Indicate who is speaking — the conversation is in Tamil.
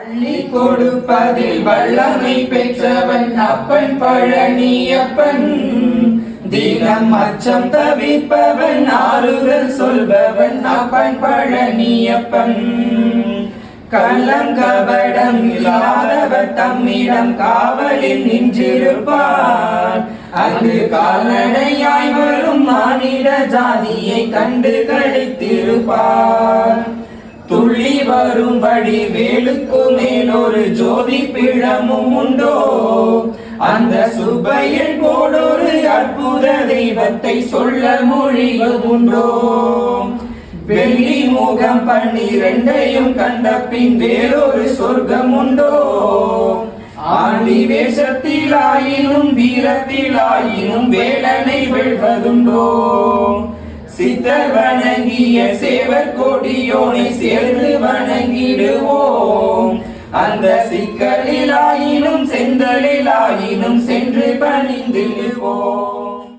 Speaker 1: அள்ளி கொடுப்பதில் வல்லமை பெற்றவன் அப்பன் பழனியப்பன் தினம் அச்சம் தவிப்பவன் ஆறுதல் சொல்பவன் அப்பன் பழனியப்பன் கள்ளங்கபடம் இல்லாதவர் தம்மிடம் காவலில் நின்றிருப்பார். அங்கு கால்நடையாய் வரும் மானிட ஜாதியை கண்டு கழித்திருப்பார். துள்ளி வரும்படி வேலுக்கு மேலொரு ஜோதி பிழமும் உண்டோ? அந்த சுப்பையன் போலொரு அற்புத தெய்வத்தை சொல்ல மொழிகள் உண்டோ வெள்ளி முகம் பன்னிரண்டையும் கண்ட பின் வேறொரு சொர்க்கம் உண்டோ ஆண்டி வேஷத்திலாயினும் வீரத்திலாயினும் வேலனை வெல்வதுண்டோ? சித்தர் வணங்கிய சேவர் கொடியோனை சேர்ந்து வணங்கிடுவோம். அந்த சிக்கலிலாயினும் செந்தலிலாயினும் சென்று பணிந்திடுவோம்.